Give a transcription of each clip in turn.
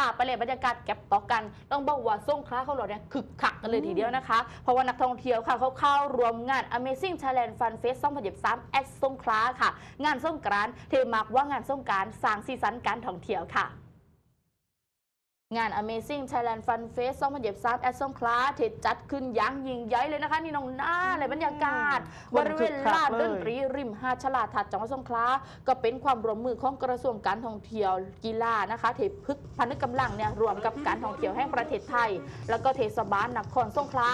าไปเลยบรรยากาศแก็บต่อกัน ต้องบอกว่าสงขลาเขาเราเนี่ยคึกคักกันเลยทีเดียวนะคะ เพราะว่านักท่องเที่ยวค่ะเขาเข้ารวมงาน Amazing Thailand Fun Fest 2023 at สงขลาค่ะ งานสงกรานต์เทมักว่างานสงกรานต์สร้างสีสันการท่องเที่ยวค่ะ งาน Amazing Thailand Fun Fest 2023 at สงขลาเทจัดขึ้นอย่างยิ่งใหญ่เลยนะคะ นี่น้องหน้าเลยบรรยากาศคบนริเวคึณกคักลานเลยดนตรีริมหาดฉลาดทัดจังหวัดสงขลาก็เป็นความร่วมมือของกระทรวงการท่องเที่ยวกีฬานะคะเทพึกพันธกำลังเนี่ยรวมกับการท่องเที่ยวแห่งประเทศไทย แล้วก็เทศบาลนครสงขลา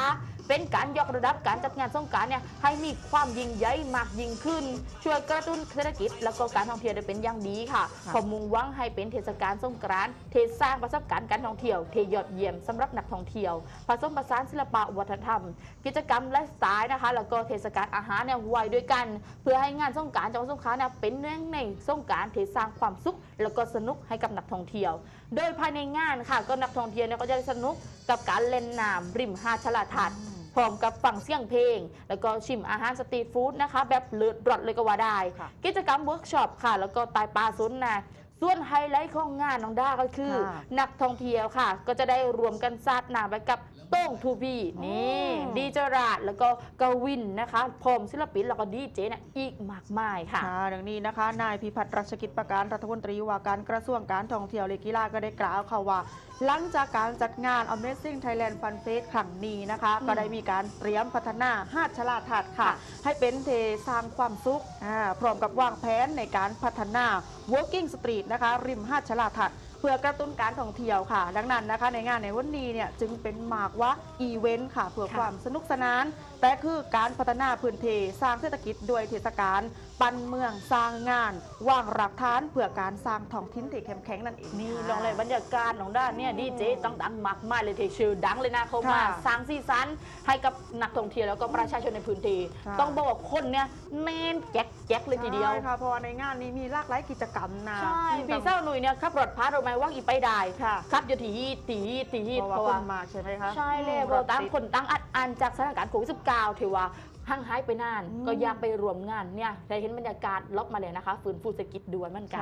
เป็นการยกระดับการจัดงานสงกรารเนี่ยให้มีความยิ่งใหญ่มากยิ่งขึ้น ช่วยกระตุ้นเศรษฐกิจ แล้วก็การท่องเที่ยวได้เป็นอย่างดีค่ะค่ะพอมุ่งหวังให้เป็นเทศกาลสงกรานต์เทสร้างประสบการณ์การท่องเที่ยวเทยอดเยี่ยมสำหรับนักท่องเที่ยว ผสมผสานศิลปะวัฒนธรรม กิจกรรมไลฟ์สไตล์นะคะ แล้วก็เทศกาลอาหารเนี่ยไว้ด้วยกัน เพื่อให้งานสงกรารจังหวัดสงขลาเนี่ยเป็นเนื่องในสงกรารที่สร้างความสุข แล้วก็สนุกให้กับนักท่องเที่ยว โดยภายในงานค่ะ ก็นักท่องเที่ยวเนี่ยก็จะได้สนุกกับการเล่นน้ำริมหาดฉลาดทัดพร้อมกับฟังเสียงเพลง แล้วก็ชิมอาหารสตรีทฟู้ดนะคะ แบบเลือดรอดเลยก็ว่าได้ค่ะกิจกรรมเวิร์กช็อปค่ะ แล้วก็ตายปลาซุนนะ ส่วนไฮไลท์ของงานน้องด้าก็คือ ค่ะนักท่องเที่ยวค่ะ ก็จะได้รวมกันซาดน้ำไปกับโต้งทูบีนี่อืมดีเจราดแล้วก็กวินนะคะพร้อมศิลปินแล้วก็ดีเจเนี่ยอีกมากมายค่ะ ค่ะดังนี้นะคะ นายพิพัฒน์รัชกิจประการรัฐมนตรีว่าการกระทรวงการท่องเที่ยวและกีฬาก็ได้กล่าวค่ะว่า หลังจากการจัดงาน Amazing Thailand Fun Fest ครั้งนี้นะคะอืมก็ได้มีการเตรียมพัฒนาหาดฉลาดทัดค่ะค่ะ ให้เป็นเทสร้างความสุขอ่าพร้อมกับวางแผนในการพัฒนา Walking Street นะคะริมหาดฉลาดทัดเพื่อกระตุ้นการท่องเที่ยวค่ะ ดังนั้นนะคะ ในงานในวันนี้เนี่ยจึงเป็นหมากว่าอีเวนต์ค่ะเพื่อค่ะความสนุกสนาน แต่คือการพัฒนาพื้นที่สร้างเศรษฐกิจด้วยเทศกาลปั้นเมืองสร้างงานวางรากฐานเพื่อการสร้างท้องถิ่นที่เข้มแข็งนั่นเองนี่ค่ะลองเลยบรรยากาศของด้านเนี่ยดีเจตั้งดังมากมายเลยเทชื่อดังเลยนะเขามาค่ะสร้างสีสันให้กับนักท่องเที่ยวแล้วก็ประชาชนในพื้นที่ค่ะต้องบอกว่าคนเนี่ยแน่นแจ๊ กแจ๊กเลยทีเดียว ใช่ค่ะเพราะว่าในงานนี้มีหลากหลายกิจกรรมนะใช่ที่พี่เศร้าหนุ่ยเนี่ยขับรถพาเราไหมว่างอีไปได้ค่ะขับอยู่ที่ตีตีเพราะว่าคนมากใช่ไหมคะใช่เลยอืมเราตั้งรถติดคนตั้งอัดอันจากสถานการณ์โควิดสิบเก้าถือว่าห่างหายไปนานอืมก็อยากไปรวมงานเนี่ยได้เห็นบรรยากาศล็อกมาเลยนะคะ ฟื้นฟูเศรษฐกิจด้วยเหมือนกัน